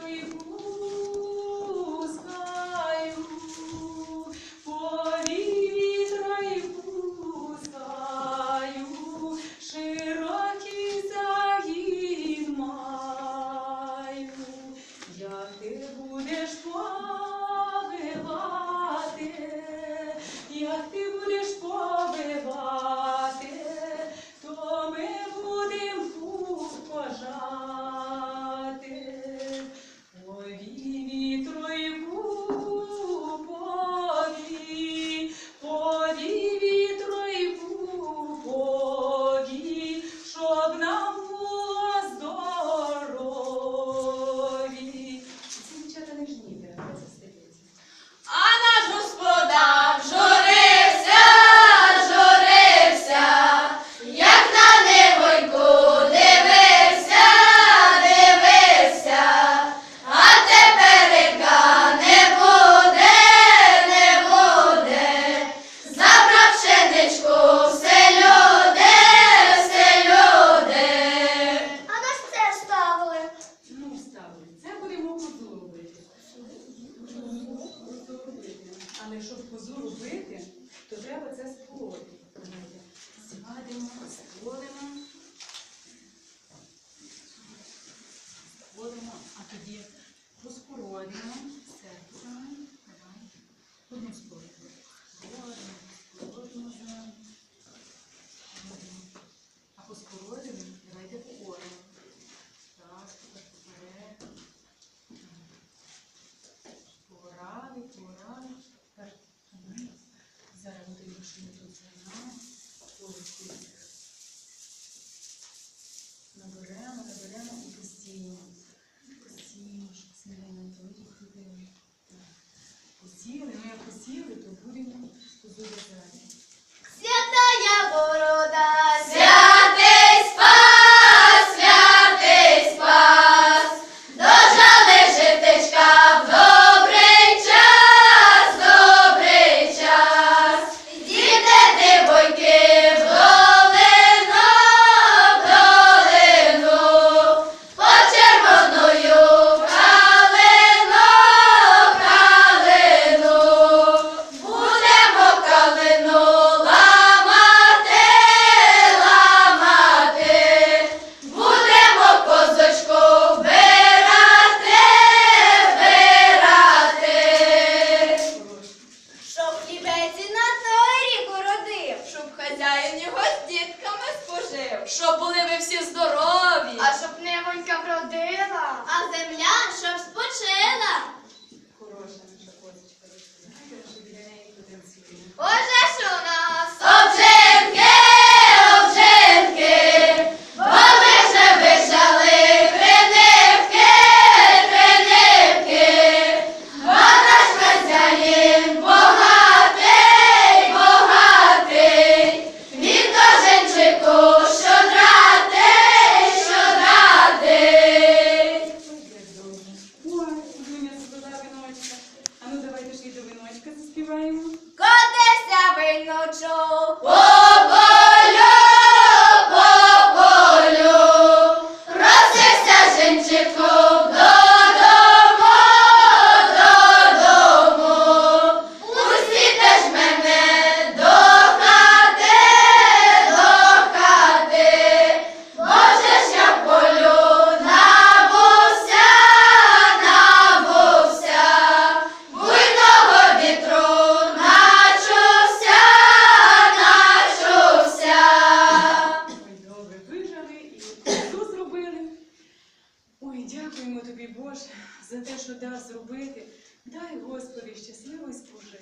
Дякую. якщо в козу робити, то треба це сполоти. Згадимо, сполимо, сполимо, а тоді розпородимо, серпимо, давай, одну сполимо. сіли, пробурюємо козу були ви всі здорові. Боже, за те, що дав зробити, дай Господи щасливий спожив.